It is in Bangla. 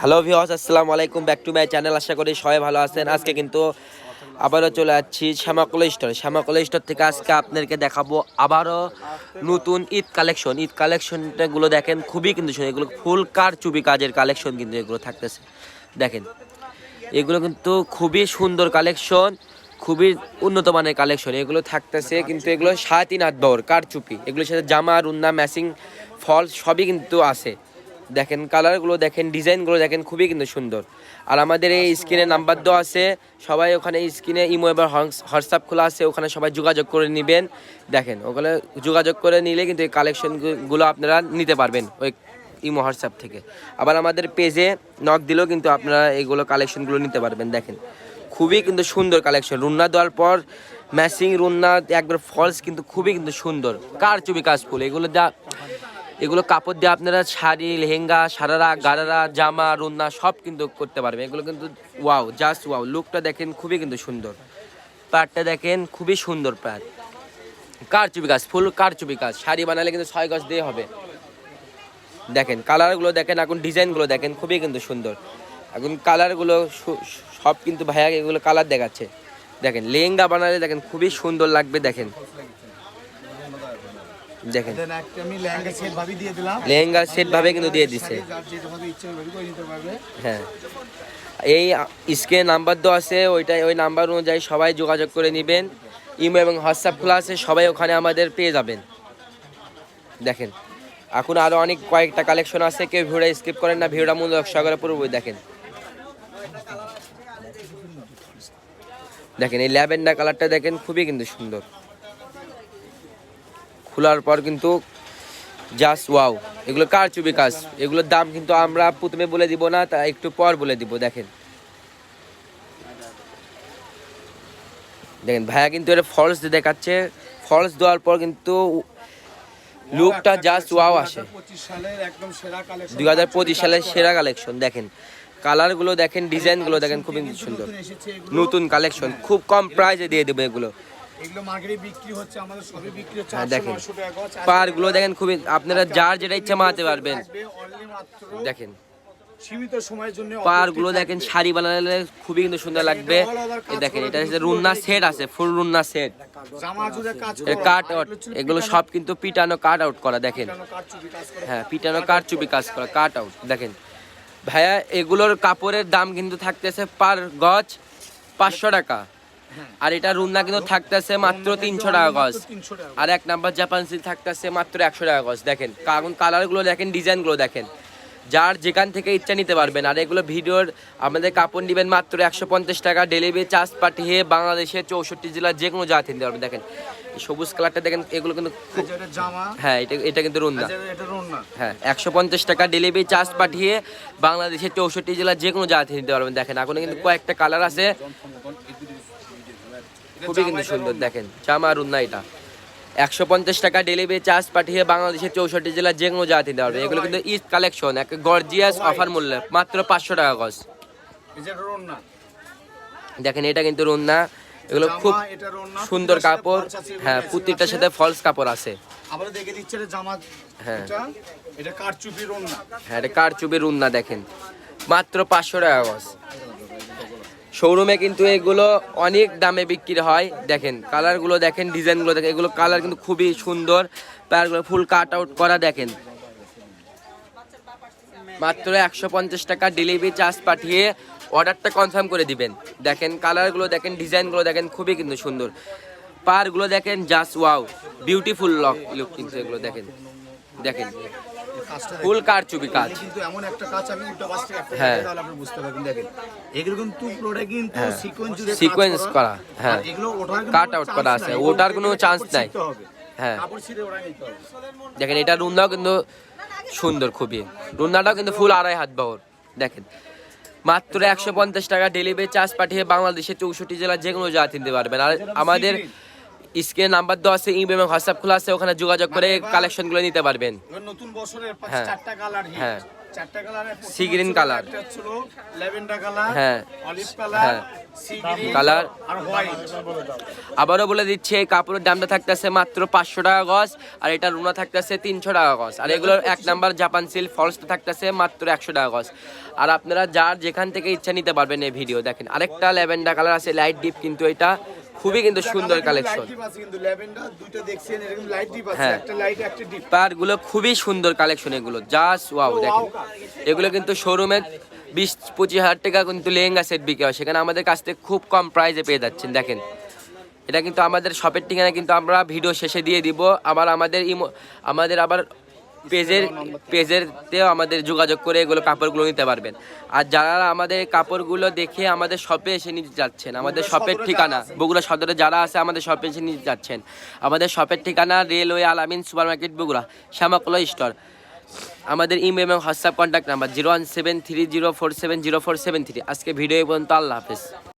হ্যালো ভিওস আসসালামু আলাইকুম ব্যাক টু মাই চ্যানেল আশা করি সবাই ভালো আছেন। আজকে কিন্তু আবারও চলে যাচ্ছি শ্যামাকলা স্টোর শ্যামাকলা স্টোর থেকে আজকে আপনাদেরকে দেখাবো আবারও নতুন ঈদ কালেকশন ঈদ কালেকশনগুলো দেখেন, খুবই কিন্তু এগুলো ফুল কার চুবি কাজের কালেকশন কিন্তু এগুলো থাকতেছে। দেখেন, এগুলো কিন্তু খুবই সুন্দর কালেকশন খুবই উন্নত মানের কালেকশন এগুলো থাকতেছে কিন্তু এগুলো সাড়ে তিন হাত বহর কারচুপি এগুলোর সাথে জামা রুন্না ম্যাচিং ফল সবই কিন্তু আছে। দেখেন কালারগুলো, দেখেন ডিজাইনগুলো দেখেন খুবই কিন্তু সুন্দর। আর আমাদের এই স্ক্রিনে নাম্বার দেওয়া আছে, সবাই ওখানে স্ক্রিনে ইমো এবার হোয়াটসঅ্যাপ খোলা আছে, ওখানে সবাই যোগাযোগ করে নেবেন। দেখেন, ওখানে যোগাযোগ করে নিলে কিন্তু এই কালেকশনগুলো আপনারা নিতে পারবেন ওই ইমো, হোয়াটসঅ্যাপ থেকে। আবার আমাদের পেজে নক দিলেও কিন্তু আপনারা এইগুলো কালেকশনগুলো নিতে পারবেন, দেখেন। খুবই কিন্তু সুন্দর কালেকশন। রুন্না দেওয়ার পর ম্যাচিং, রুন্না, একবার ফলস কিন্তু খুবই কিন্তু সুন্দর। কার চুবি কাজ ফুল, এগুলো যা এগুলো কাপড় দিয়ে আপনারা শাড়ি, লেহেঙ্গা, সারারা, গারারা, জামা, রুন্না সব কিন্তু করতে পারবেন। এগুলো কিন্তু ওয়াও, জাস্ট ওয়াও। লুকটা দেখেন খুবই কিন্তু সুন্দর। প্যাডটা দেখেন খুবই সুন্দর প্যাড কার চুবি কাজ ফুল কার চুবি কাজ শাড়ি বানালে কিন্তু ছয় গজ দিয়ে হবে। দেখেন, কালারগুলো দেখেন, এখন ডিজাইনগুলো দেখেন, খুবই কিন্তু সুন্দর। এখন কালারগুলো সব কিন্তু ভাইয়া এগুলো কালার দেখাচ্ছে। দেখেন, লেহেঙ্গা বানালে দেখেন খুবই সুন্দর লাগবে, দেখেন। দেখেন। আমি লেহেঙ্গা সেট ভাবি দিয়ে দিলাম। লেহেঙ্গা সেট ভাবে কিন্তু দিয়ে দিছে। হ্যাঁ। এই স্ক্রিনে নাম্বার দেওয়া আছে ওইটাই ওই নাম্বার অনুযায়ী সবাই যোগাযোগ করে নেবেন। ইমো এবং হোয়াটসঅ্যাপ খোলা আছে সবাই ওখানে আমাদের পেয়ে যাবেন। দেখেন এখন আরও অনেক কয়েকটা কালেকশন আছে কেউ ভিডিও স্কিপ করেন না ভিডিওটা মূল্য সহকারে পুরোপুরি দেখেন। দেখেন এই ল্যাভেন্ডার কালারটা দেখেন খুবই কিন্তু সুন্দর। খোলার পর কিন্তু জাস্ট ওয়াও এগুলো কার চুবি কাজ? এগুলোর দাম কিন্তু আমরা প্রথমে বলে দিব না, তা একটু পর বলে দিব, দেখেন। দেখেন, ভাইয়া কিন্তু এটা ফলস দেখাচ্ছে। ফলস দেওয়ার পর কিন্তু লুকটা জাস্ট ওয়াও আসে। 2025 সালের একদম সেরা কালেকশন দুই হাজার পঁচিশ সালের সেরা কালেকশন দেখেন। কালারগুলো দেখেন ডিজাইনগুলো দেখেন, খুবই সুন্দর। নতুন কালেকশন খুব কম প্রাইসে দিয়ে দেবো এগুলো। এগুলো মার্কেটে বিক্রি হচ্ছে আমাদের সবই বিক্রি হচ্ছে হ্যাঁ, 800 দেখেন। 900 টাকা গজ পারগুলো দেখেন খুবই আপনারা যার যেটা ইচ্ছা মারতে পারবেন। দেখেন। সীমিত সময়ের জন্য পারগুলো দেখেন শাড়ি বানালে খুবই কিন্তু সুন্দর লাগবে। দেখেন এটা হচ্ছে রুন্না সেট আছে ফুল রুন্না সেট কাট আউট এগুলো সব কিন্তু পিটানো কাট আউট করা দেখেন। হ্যাঁ পিটানো কাট চুপি কাজ করা কাট আউট দেখেন। ভাইয়া এগুলোর কাপড়ের দাম কিন্তু থাকতেছে পার গজ পাঁচশো টাকা। আর এটা রুন্না কিন্তু থাকতেছে মাত্র তিনশো টাকা গজ। আর এক নাম্বার জাপান সিল থাকতেছে মাত্র একশো টাকা গজ দেখেন। কারণ কালারগুলো দেখেন ডিজাইনগুলো দেখেন। যার যেখান থেকে ইচ্ছা নিতে পারবেন। আর এগুলো ভিডিওর আমাদের কাপড় নেবেন মাত্র একশো পঞ্চাশ টাকা। ডেলিভারি চার্জ পাঠিয়ে বাংলাদেশের চৌষট্টি জেলার যে কোনো জায়গা নিতে পারবেন। দেখেন সবুজ কালারটা দেখেন এগুলো কিন্তু হ্যাঁ এটা এটা কিন্তু রুন্না হ্যাঁ একশো পঞ্চাশ টাকা ডেলিভারি চার্জ পাঠিয়ে বাংলাদেশের চৌষট্টি জেলার যে কোনো থেকে নিতে পারবেন। দেখেন এখন কিন্তু কয়েকটা কালার আছে। খুবই কিন্তু সুন্দর দেখেন জামা রুন্না এটা। একশো পঞ্চাশ টাকা ডেলিভারি চার্জ পাঠিয়ে বাংলাদেশের চৌষট্টি জেলা যে কোনো থেকে নিতে এগুলো কিন্তু ঈদ কালেকশন এক গর্জিয়াস অফার মূল্যে মাত্র পাঁচশো টাকা গজ রন্না। দেখেন এটা কিন্তু রুন্না। এগুলো খুব সুন্দর কাপড়। হ্যাঁ প্রত্যেকটার সাথে ফলস কাপড় আছে। আবার দেখে দিচ্ছে এটা জামা হ্যাঁ। এটা কারচুপি রন্না। হ্যাঁ এটা কার চুপি রুন্না দেখেন। মাত্র পাঁচশো টাকা গজ শোরুমে কিন্তু এগুলো অনেক দামে বিক্রি হয়। দেখেন কালারগুলো দেখেন ডিজাইনগুলো দেখেন, এগুলো কালার কিন্তু খুবই সুন্দর। প্যারগুলো ফুল কাট আউট করা, দেখেন। মাত্র একশো পঞ্চাশ টাকা ডেলিভারি চার্জ পাঠিয়ে অর্ডারটা কনফার্ম করে দিবেন। দেখেন কালারগুলো দেখেন ডিজাইনগুলো দেখেন, খুবই কিন্তু সুন্দর। পারগুলো দেখেন just wow beautiful lock look কিন্তু এগুলো দেখেন দেখেন। ফুল কারচুপি কাজ? কিন্তু এমন একটা কাজ আমি উল্টা পাশ থেকে একটা হ্যাঁ। তাহলে আপনি বুঝতে পারবেন। দেখেন এগুলো কিন্তু পুরোটা কিন্তু হ্যাঁ। সিকোয়েন্স জুড়ে কাজ Sequence করা, হ্যাঁ। এগুলো ওঠার out chance করা আছে, ওটার কোনো চান্স নাই। হ্যাঁ। কাপড় ছিঁড়ে ওরা নিতে হবে। দেখেন এটা রুন্নাও কিন্তু সুন্দর খুবই। রুন্নাটাও কিন্তু ফুল আড়াই হাত বহর। দেখেন মাত্র একশো পঞ্চাশ টাকা ডেলিভারি চার্জ পাঠিয়ে বাংলাদেশের চৌষট্টি জেলার যে কোনো জায়গা কিনতে পারবেন। আর আমাদের স্ক্রিনে নাম্বার দেওয়া আছে ইমেল এবং হোয়াটসঅ্যাপ খোলা আছে ওখানে যোগাযোগ করে কালেকশনগুলো নিতে পারবেন নতুন বছরের হ্যাঁ। চারটা কালার হ্যাঁ। চারটা কালার সি গ্রিন কালার ছিল ল্যাভেন্ডার কালার হ্যাঁ। অলিভ হ্যাঁ। কালার কালার আর হোয়াইট আবারও বলে দিচ্ছি এই কাপড়ের দামটা থাকতেছে মাত্র পাঁচশো টাকা গজ আর এটা রুনা থাকতেছে তিনশো টাকা গজ আর এগুলোর এক নাম্বার জাপান সিল্ক ফলসটা থাকতেছে মাত্র একশো টাকা গজ আর আপনারা যার যেখান থেকে ইচ্ছা নিতে পারবেন এই ভিডিও দেখেন আরেকটা ল্যাভেন্ডার কালার আছে লাইট ডিপ কিন্তু এটা খুবই কিন্তু সুন্দর কালেকশন হ্যাঁ। পারগুলো খুবই সুন্দর কালেকশন এগুলো জাস্ট ওয়াও দেখেন। এগুলো কিন্তু শোরুমে বিশ পঁচিশ হাজার টাকা কিন্তু লেহেঙ্গা সেট বিক্রি হয়। সেখানে আমাদের কাছ থেকে খুব কম প্রাইসে পেয়ে যাচ্ছেন দেখেন। এটা কিন্তু আমাদের শপের ঠিকানা কিন্তু আমরা ভিডিও শেষে দিয়ে দিব। আবার আমাদের ইমো আমাদের আবার পেজের পেজের পেজেরতেও আমাদের যোগাযোগ করে এগুলো কাপড়গুলো নিতে পারবেন। আর যারা আমাদের কাপড়গুলো দেখে আমাদের শপে এসে নিতে যাচ্ছেন আমাদের শপের ঠিকানা বগুড়া সদরে যারা আছে আমাদের শপে এসে নিতে যাচ্ছেন। আমাদের শপের ঠিকানা railway Alamin super market Bogura শ্যামাকলা store. আমাদের ইমেল এবং WhatsApp contact number zero one seven three zero four seven zero four seven three. আজকে ভিডিও পর্যন্ত আল্লাহ হাফেজ।